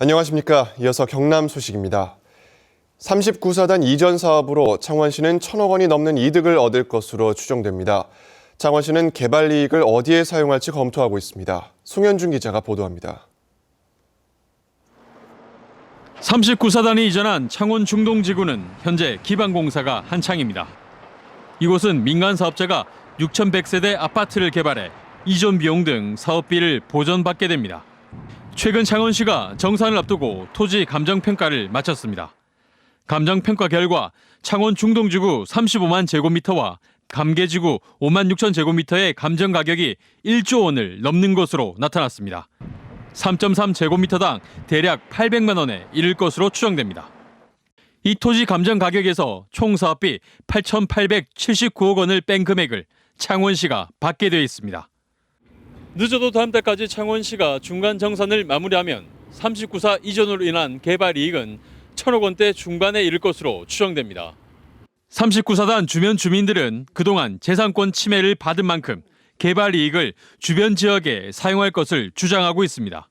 안녕하십니까. 이어서 경남 소식입니다. 39사단 이전 사업으로 창원시는 천억 원이 넘는 이득을 얻을 것으로 추정됩니다. 창원시는 개발 이익을 어디에 사용할지 검토하고 있습니다. 송현준 기자가 보도합니다. 39사단이 이전한 창원 중동지구는 현재 기반 공사가 한창입니다. 이곳은 민간 사업자가 6,100세대 아파트를 개발해 이전 비용 등 사업비를 보전받게 됩니다. 최근 창원시가 정산을 앞두고 토지 감정 평가를 마쳤습니다. 감정 평가 결과 창원 중동지구 35만 제곱미터와 감계지구 5만 6천 제곱미터의 감정 가격이 1조 원을 넘는 것으로 나타났습니다. 3.3 제곱미터당 대략 800만 원에 이를 것으로 추정됩니다. 이 토지 감정 가격에서 총 사업비 8,879억 원을 뺀 금액을 창원시가 받게 되어 있습니다. 늦어도 다음 달까지 창원시가 중간 정산을 마무리하면 39사 이전으로 인한 개발 이익은 천억 원대 중반에 이를 것으로 추정됩니다. 39사단 주변 주민들은 그동안 재산권 침해를 받은 만큼 개발 이익을 주변 지역에 사용할 것을 주장하고 있습니다.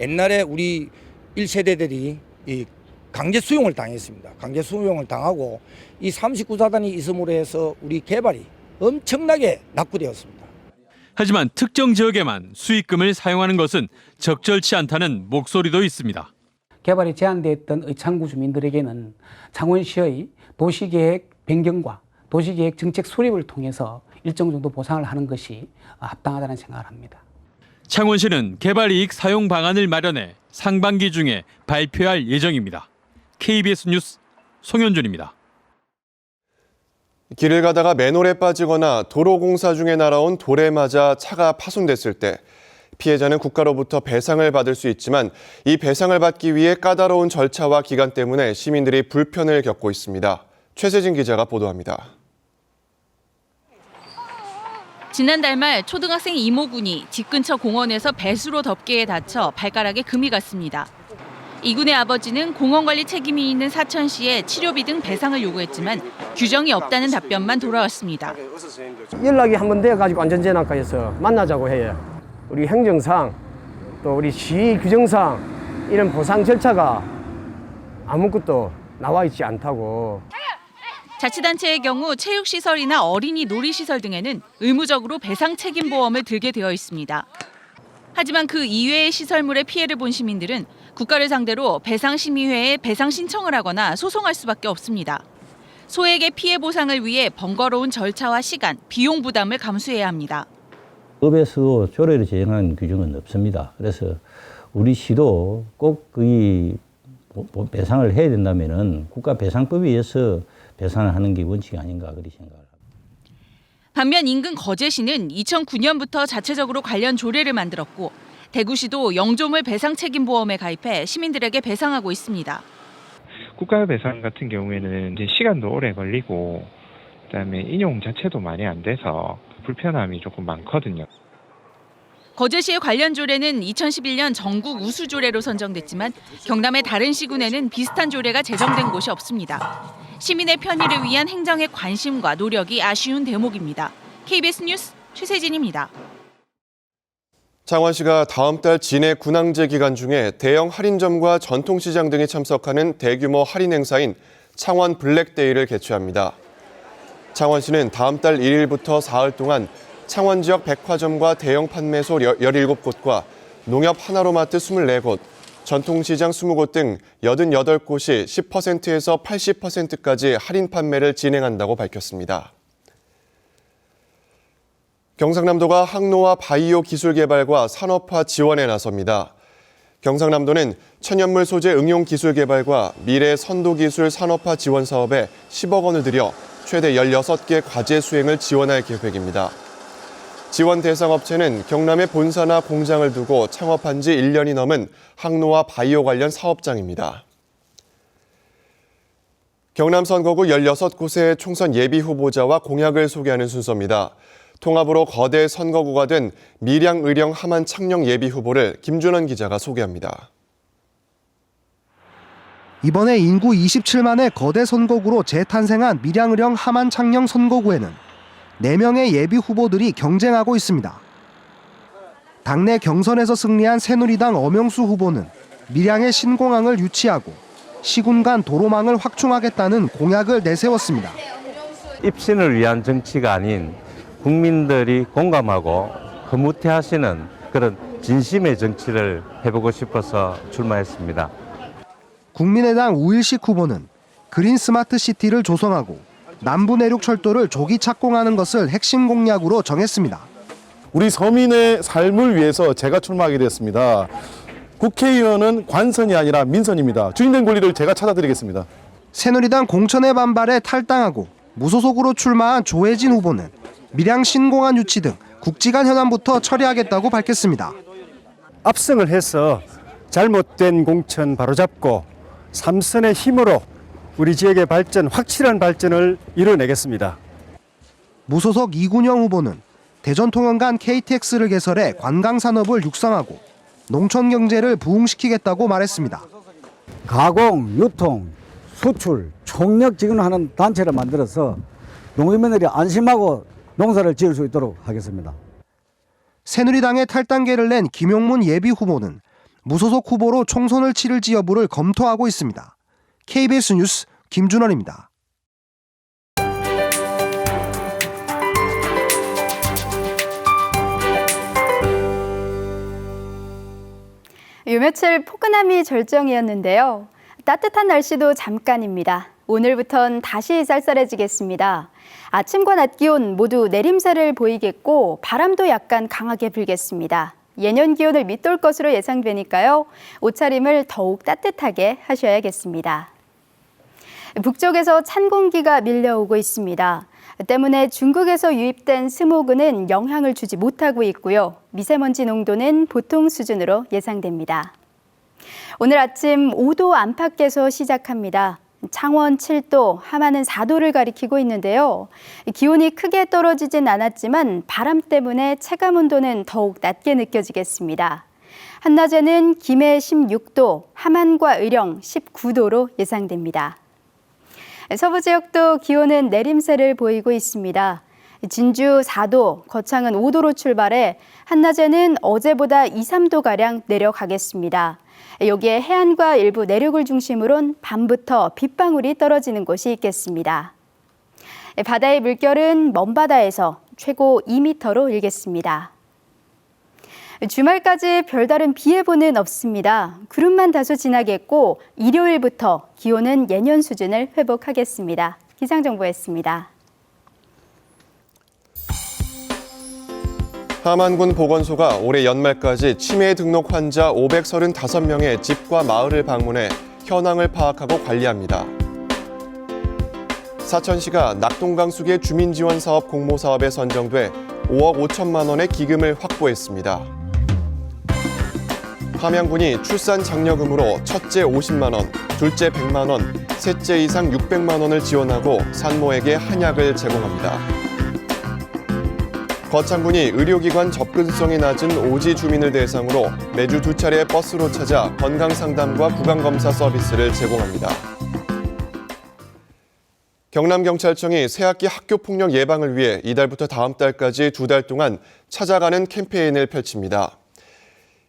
옛날에 우리 1세대들이 이 강제 수용을 당했습니다. 강제 수용을 당하고 이 39사단이 있음으로 해서 우리 개발이 엄청나게 낙후되었습니다. 하지만 특정 지역에만 수익금을 사용하는 것은 적절치 않다는 목소리도 있습니다. 개발이 제한됐던 의창구 주민들에게는 창원시의 도시계획 변경과 도시계획 정책 수립을 통해서 일정 정도 보상을 하는 것이 합당하다는 생각을 합니다. 창원시는 개발 이익 사용 방안을 마련해 상반기 중에 발표할 예정입니다. KBS 뉴스 송현준입니다. 길을 가다가 맨홀에 빠지거나 도로 공사 중에 날아온 돌에 맞아 차가 파손됐을 때 피해자는 국가로부터 배상을 받을 수 있지만 이 배상을 받기 위해 까다로운 절차와 기간 때문에 시민들이 불편을 겪고 있습니다. 최세진 기자가 보도합니다. 지난달 말 초등학생 이모군이 집 근처 공원에서 배수로 덮개에 다쳐 발가락에 금이 갔습니다. 이군의 아버지는 공원 관리 책임이 있는 사천시에 치료비 등 배상을 요구했지만 규정이 없다는 답변만 돌아왔습니다. 연락이 한 번 돼가지고 안전재난과에서 만나자고 해요. 우리 행정상 또 우리 시 규정상 이런 보상 절차가 아무것도 나와 있지 않다고 자치단체의 경우 체육시설이나 어린이 놀이시설 등에는 의무적으로 배상 책임 보험을 들게 되어 있습니다. 하지만 그 이외의 시설물의 피해를 본 시민들은 국가를 상대로 배상심의회에 배상 신청을 하거나 소송할 수밖에 없습니다. 소액의 피해 보상을 위해 번거로운 절차와 시간, 비용 부담을 감수해야 합니다. 법에서 조례를 제정한 규정은 없습니다. 그래서 우리 시도 꼭이 배상을 해야 된다면은 국가 배상법에 의해서 배상을 하는 게 원칙이 아닌가 그리 생각을 합니다. 반면 인근 거제시는 2009년부터 자체적으로 관련 조례를 만들었고 대구시도 영조물 배상 책임 보험에 가입해 시민들에게 배상하고 있습니다. 국가 배상 같은 경우에는 이제 시간도 오래 걸리고 그다음에 인용 자체도 많이 안 돼서 불편함이 조금 많거든요. 거제시의 관련 조례는 2011년 전국 우수 조례로 선정됐지만 경남의 다른 시군에는 비슷한 조례가 제정된 곳이 없습니다. 시민의 편의를 위한 행정의 관심과 노력이 아쉬운 대목입니다. KBS 뉴스 최세진입니다. 창원시가 다음 달 진해 군항제 기간 중에 대형 할인점과 전통시장 등이 참석하는 대규모 할인 행사인 창원 블랙데이를 개최합니다. 창원시는 다음 달 1일부터 사흘 동안 창원 지역 백화점과 대형 판매소 17곳과 농협 하나로마트 24곳, 전통시장 20곳 등 88곳이 10%에서 80%까지 할인 판매를 진행한다고 밝혔습니다. 경상남도가 항로와 바이오 기술 개발과 산업화 지원에 나섭니다. 경상남도는 천연물 소재 응용 기술 개발과 미래 선도 기술 산업화 지원 사업에 10억 원을 들여 최대 16개 과제 수행을 지원할 계획입니다. 지원 대상 업체는 경남에 본사나 공장을 두고 창업한 지 1년이 넘은 항로와 바이오 관련 사업장입니다. 경남 선거구 16곳의 총선 예비 후보자와 공약을 소개하는 순서입니다. 통합으로 거대 선거구가 된 밀양, 의령, 함안, 창녕 예비 후보를 김준원 기자가 소개합니다. 이번에 인구 27만의 거대 선거구로 재탄생한 밀양 의령 함안 창녕 선거구에는 4명의 예비 후보들이 경쟁하고 있습니다. 당내 경선에서 승리한 새누리당 엄영수 후보는 밀양에 신공항을 유치하고 시군 간 도로망을 확충하겠다는 공약을 내세웠습니다. 입신을 위한 정치가 아닌 국민들이 공감하고 흐뭇해하시는 그런 진심의 정치를 해보고 싶어서 출마했습니다. 국민의당 우일식 후보는 그린 스마트 시티를 조성하고 남부 내륙 철도를 조기 착공하는 것을 핵심 공약으로 정했습니다. 우리 서민의 삶을 위해서 제가 출마하게 됐습니다. 국회의원은 관선이 아니라 민선입니다. 주인된 권리를 제가 찾아드리겠습니다. 새누리당 공천의 반발에 탈당하고 무소속으로 출마한 조혜진 후보는 밀양 신공항 유치 등 국지간 현안부터 처리하겠다고 밝혔습니다. 압승을 해서 잘못된 공천 바로잡고 삼선의 힘으로 우리 지역의 발전, 확실한 발전을 이뤄내겠습니다. 무소속 이군영 후보는 대전 통영간 KTX를 개설해 관광 산업을 육성하고 농촌 경제를 부흥시키겠다고 말했습니다. 가공, 유통, 수출, 총력 지원하는 단체를 만들어서 농민들이 안심하고 농사를 지을 수 있도록 하겠습니다. 새누리당의 탈당계를 낸 김용문 예비 후보는 무소속 후보로 총선을 치를지 여부를 검토하고 있습니다. KBS 뉴스 김준원입니다. 요 며칠 포근함이 절정이었는데요. 따뜻한 날씨도 잠깐입니다. 오늘부턴 다시 쌀쌀해지겠습니다. 아침과 낮 기온 모두 내림세를 보이겠고 바람도 약간 강하게 불겠습니다. 예년 기온을 밑돌 것으로 예상되니까요. 옷차림을 더욱 따뜻하게 하셔야겠습니다. 북쪽에서 찬 공기가 밀려오고 있습니다. 때문에 중국에서 유입된 스모그는 영향을 주지 못하고 있고요. 미세먼지 농도는 보통 수준으로 예상됩니다. 오늘 아침 5도 안팎에서 시작합니다. 창원 7도, 하마는 4도를 가리키고 있는데요. 기온이 크게 떨어지진 않았지만 바람 때문에 체감 온도는 더욱 낮게 느껴지겠습니다. 한낮에는 김해 16도, 함안과 의령 19도로 예상됩니다. 서부 지역도 기온은 내림세를 보이고 있습니다. 진주 4도, 거창은 5도로 출발해 한낮에는 어제보다 2, 3도가량 내려가겠습니다. 여기에 해안과 일부 내륙을 중심으로는 밤부터 빗방울이 떨어지는 곳이 있겠습니다. 바다의 물결은 먼 바다에서 최고 2m로 일겠습니다. 주말까지 별다른 비 예보는 없습니다. 구름만 다소 지나겠고 일요일부터 기온은 예년 수준을 회복하겠습니다. 기상정보였습니다. 함안군 보건소가 올해 연말까지 치매 등록 환자 535명의 집과 마을을 방문해 현황을 파악하고 관리합니다. 사천시가 낙동강수계 주민지원사업 공모사업에 선정돼 5억 5천만 원의 기금을 확보했습니다. 함양군이 출산 장려금으로 첫째 50만 원, 둘째 100만 원, 셋째 이상 600만 원을 지원하고 산모에게 한약을 제공합니다. 거창군이 의료기관 접근성이 낮은 오지 주민을 대상으로 매주 두 차례 버스로 찾아 건강상담과 구강검사 서비스를 제공합니다. 경남경찰청이 새학기 학교폭력 예방을 위해 이달부터 다음 달까지 두 달 동안 찾아가는 캠페인을 펼칩니다.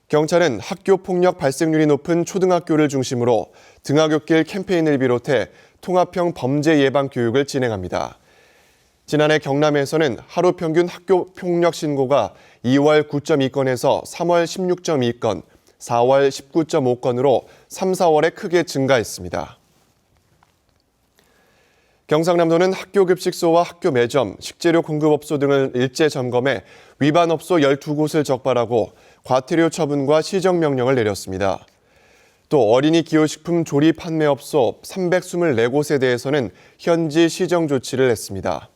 경찰은 학교 폭력 발생률이 높은 초등학교를 중심으로 등하굣길 캠페인을 비롯해 통합형 범죄 예방 교육을 진행합니다. 지난해 경남에서는 하루 평균 학교 폭력 신고가 2월 9.2건에서 3월 16.2건, 4월 19.5건으로 3, 4월에 크게 증가했습니다. 경상남도는 학교 급식소와 학교 매점, 식재료 공급업소 등을 일제 점검해 위반 업소 12곳을 적발하고 과태료 처분과 시정명령을 내렸습니다. 또 어린이 기호식품 조리 판매업소 324곳에 대해서는 현지 시정 조치를 했습니다.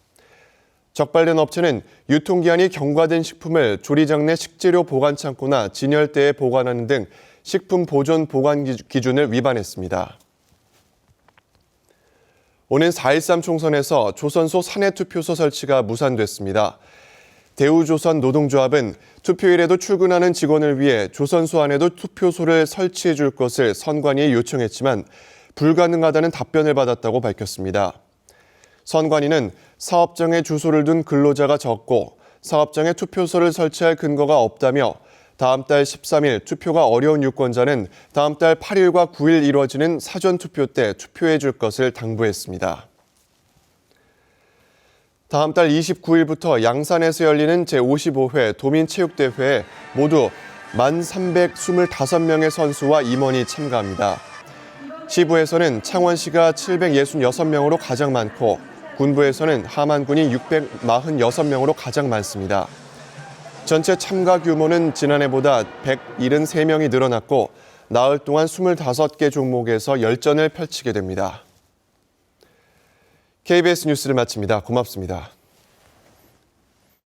적발된 업체는 유통기한이 경과된 식품을 조리장 내 식재료 보관 창고나 진열대에 보관하는 등 식품 보존 보관 기준을 위반했습니다. 오는 4.13 총선에서 조선소 사내투표소 설치가 무산됐습니다. 대우조선 노동조합은 투표일에도 출근하는 직원을 위해 조선소 안에도 투표소를 설치해 줄 것을 선관위에 요청했지만 불가능하다는 답변을 받았다고 밝혔습니다. 선관위는 사업장에 주소를 둔 근로자가 적고 사업장에 투표소를 설치할 근거가 없다며 다음 달 13일 투표가 어려운 유권자는 다음 달 8일과 9일 이루어지는 사전 투표 때 투표해 줄 것을 당부했습니다. 다음 달 29일부터 양산에서 열리는 제55회 도민체육대회에 모두 1,325명의 선수와 임원이 참가합니다. 시부에서는 창원시가 766명으로 가장 많고 군부에서는 하만군이 646명으로 가장 많습니다. 전체 참가 규모는 지난해보다 173명이 늘어났고 나흘 동안 25개 종목에서 열전을 펼치게 됩니다. KBS 뉴스를 마칩니다. 고맙습니다.